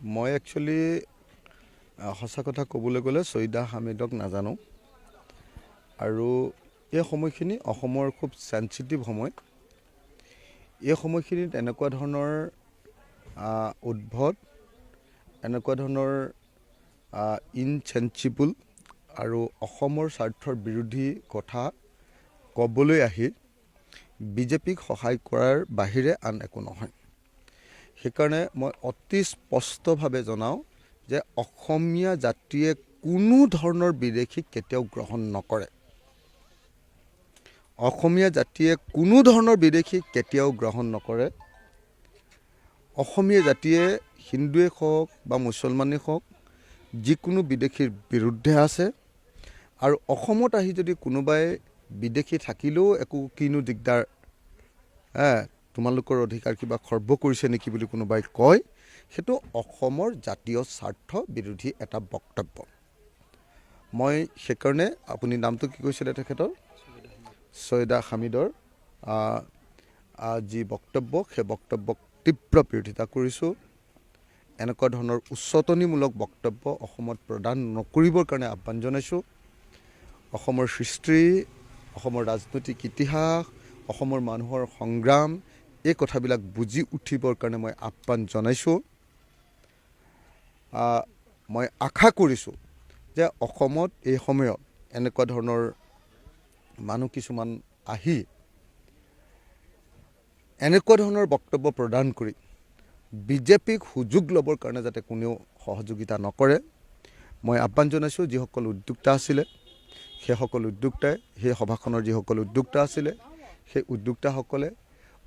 মই একচুৱেলি সঁচা কথা ক'বলৈ গ'লে চৈদা হামিদক নাজানো। আৰু এই সময়খিনি অসমৰ খুব চেঞ্চিটিভ সময়। এই সময়খিনিত এনেকুৱা ধৰণৰ উদ্ভৱ এনেকুৱা ধৰণৰ ইনচেঞ্চিবল আৰু অসমৰ স্বাৰ্থৰ বিৰোধী কথা ক'বলৈ আহি বিজেপিক সহায় কৰাৰ বাহিৰে আন একো নহয়। সেইকাৰণে মই অতি স্পষ্টভাৱে জনাওঁ যে অসমীয়া জাতিয়ে কোনো ধৰণৰ বিদেশীক কেতিয়াও গ্ৰহণ নকৰে। অসমীয়া জাতিয়ে কোনো ধৰণৰ বিদেশীক কেতিয়াও গ্ৰহণ নকৰে। অসমীয়া জাতিয়ে হিন্দুৱে হওক বা মুছলমানেই হওক, যিকোনো বিদেশীৰ বিৰুদ্ধে আছে আৰু অসমত আহি যদি কোনোবাই বিদেশি থাকিলেও একো কিনো দিগদাৰ তোমালোকৰ অধিকাৰ কিবা খৰ্ব কৰিছে নেকি বুলি কোনোবাই কয়, সেইটো অসমৰ জাতীয় স্বাৰ্থ বিৰোধী এটা বক্তব্য। মই সেইকাৰণে আপুনি নামটো কি কৈছিলে তেখেতৰ? ছৈদা হামিদৰ। যি বক্তব্য, সেই বক্তব্যক তীব্ৰ বিৰোধিতা কৰিছোঁ। এনেকুৱা ধৰণৰ উচতনিমূলক বক্তব্য অসমত প্ৰদান নকৰিবৰ কাৰণে আহ্বান জনাইছোঁ। অসমৰ সৃষ্টি, অসমৰ ৰাজনৈতিক ইতিহাস, অসমৰ মানুহৰ সংগ্ৰাম এই কথাবিলাক বুজি উঠিবৰ কাৰণে মই আহ্বান জনাইছোঁ। মই আশা কৰিছোঁ যে অসমত এই সময়ত এনেকুৱা ধৰণৰ মানুহ কিছুমান আহি এনেকুৱা ধৰণৰ বক্তব্য প্ৰদান কৰি বিজেপিক সুযোগ ল'বৰ কাৰণে যাতে কোনেও সহযোগিতা নকৰে, মই আহ্বান জনাইছোঁ যিসকল উদ্যোক্তা আছিলে সেইসকল উদ্যোক্তাই, সেই সভাখনৰ যিসকল উদ্যোক্তা আছিলে, সেই উদ্যোক্তাসকলে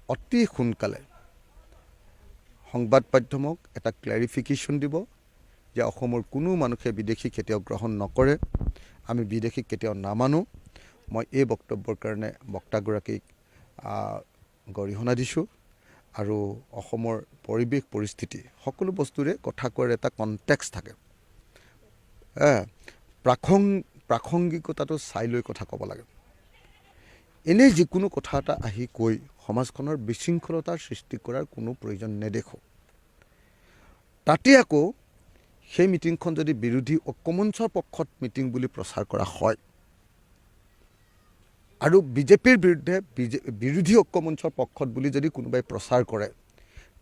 অতি সোনকালে সংবাদ মাধ্যমক এটা ক্লেৰিফিকেশ্যন দিব যে অসমৰ কোনো মানুহে বিদেশি কেতিয়াও গ্ৰহণ নকৰে। আমি বিদেশীক কেতিয়াও নামানো। মই এই বক্তব্যৰ কাৰণে বক্তাগৰাকীক গৰিহণা দিছোঁ আৰু অসমৰ পৰিৱেশ পৰিস্থিতি, সকলো বস্তুৰে কথা কোৱাৰ এটা কনটেক্স থাকে। প্ৰাসং, প্ৰাসংগিকতাটো চাই লৈ কথা ক'ব লাগে। এনেই যিকোনো কথা এটা আহি কৈ সমাজখনৰ বিশৃংখলতাৰ সৃষ্টি কৰাৰ কোনো প্ৰয়োজন নেদেখোঁ তাতে আকৌ সেই মিটিংখন যদি বিৰোধী ঐক্যমঞ্চৰ পক্ষত মিটিং বুলি প্ৰচাৰ কৰা হয় আৰু বিজেপিৰ বিৰুদ্ধে বিজে বিৰোধী ঐক্যমঞ্চৰ পক্ষত বুলি যদি কোনোবাই প্ৰচাৰ কৰে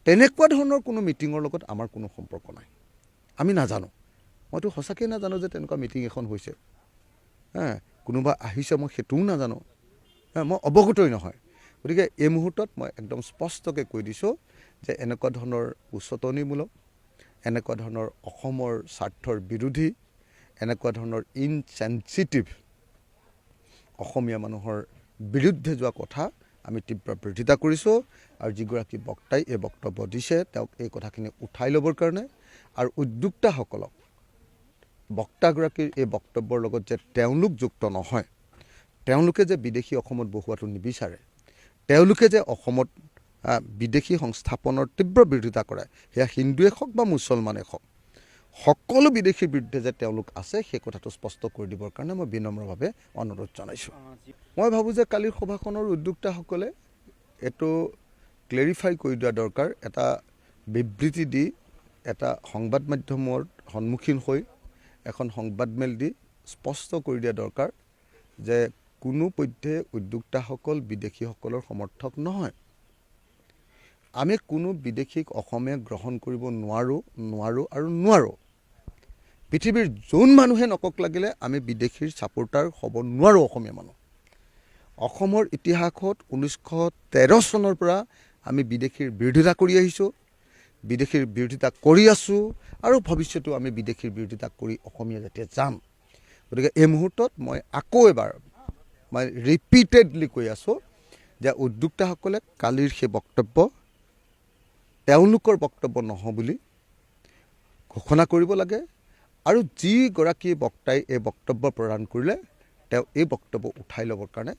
তেনেকুৱা ধৰণৰ কোনো মিটিঙৰ লগত আমাৰ কোনো সম্পৰ্ক নাই। আমি নাজানো। মইতো সঁচাকৈ নাজানো যে তেনেকুৱা মিটিং এখন হৈছে। হে কোনোবা আহিছে মই সেইটোও নাজানো। মই অৱগতই নহয়। গতিকে এই মুহূৰ্তত মই একদম স্পষ্টকৈ কৈ দিছোঁ যে এনেকুৱা ধৰণৰ উচতনিমূলক এনেকুৱা ধৰণৰ অসমৰ স্বাৰ্থৰ বিৰোধী এনেকুৱা ধৰণৰ ইনচেঞ্চিটিভ অসমীয়া মানুহৰ বিৰুদ্ধে যোৱা কথা আমি তীব্ৰ বিৰোধিতা কৰিছোঁ আৰু যিগৰাকী বক্তাই এই বক্তব্য দিছে তেওঁক এই কথাখিনি উঠাই ল'বৰ কাৰণে আৰু উদ্যোক্তাসকলক বক্তাগৰাকীৰ এই বক্তব্যৰ লগত যে তেওঁলোক যুক্ত নহয় তেওঁলোকে যে বিদেশী অসমত বহুৱাটো নিবিচাৰে তেওঁলোকে যে অসমত বিদেশি সংস্থাপনৰ তীব্ৰ বিৰোধিতা কৰে সেয়া হিন্দুৱে হওক বা মুছলমানে হওক সকলো বিদেশীৰ বিৰুদ্ধে যে তেওঁলোক আছে সেই কথাটো স্পষ্ট কৰি দিবৰ কাৰণে মই বিনম্ৰভাৱে অনুৰোধ জনাইছোঁ। মই ভাবোঁ যে কালিৰ সভাখনৰ উদ্যোক্তাসকলে এইটো ক্লেৰিফাই কৰি দিয়া দৰকাৰ এটা বিবৃতি দি এটা সংবাদ মাধ্যমৰ সন্মুখীন হৈ এখন সংবাদমেল দি স্পষ্ট কৰি দিয়া দৰকাৰ যে কোনো পধ্যে উদ্যোক্তাসকল বিদেশীসকলৰ সমৰ্থক নহয়। আমি কোনো বিদেশীক অসমে গ্ৰহণ কৰিব নোৱাৰোঁ নোৱাৰোঁ আৰু নোৱাৰোঁ। পৃথিৱীৰ যোন মানুহে নকক লাগিলে আমি বিদেশীৰ ছাপোৰ্টাৰ হ'ব নোৱাৰোঁ অসমীয়া মানুহ। অসমৰ ইতিহাসত ঊনৈছশ তেৰ চনৰ পৰা আমি বিদেশীৰ বিৰোধিতা কৰি আহিছোঁ বিদেশীৰ বিৰোধিতা কৰি আছোঁ আৰু ভৱিষ্যতেও আমি বিদেশীৰ বিৰোধিতা কৰি অসমীয়া জাতিয়ে যাম। গতিকে এই মুহূৰ্তত মই আকৌ এবাৰ মই ৰিপিটেডলি কৈ আছোঁ যে উদ্যোক্তাসকলে কালিৰ সেই বক্তব্য, তেওঁলোকৰ বক্তব্য নহওঁ বুলি ঘোষণা কৰিব লাগে আৰু যিগৰাকী বক্তাই এই বক্তব্য প্ৰদান কৰিলে, তেওঁ এই বক্তব্য উঠাই ল'বৰ কাৰণে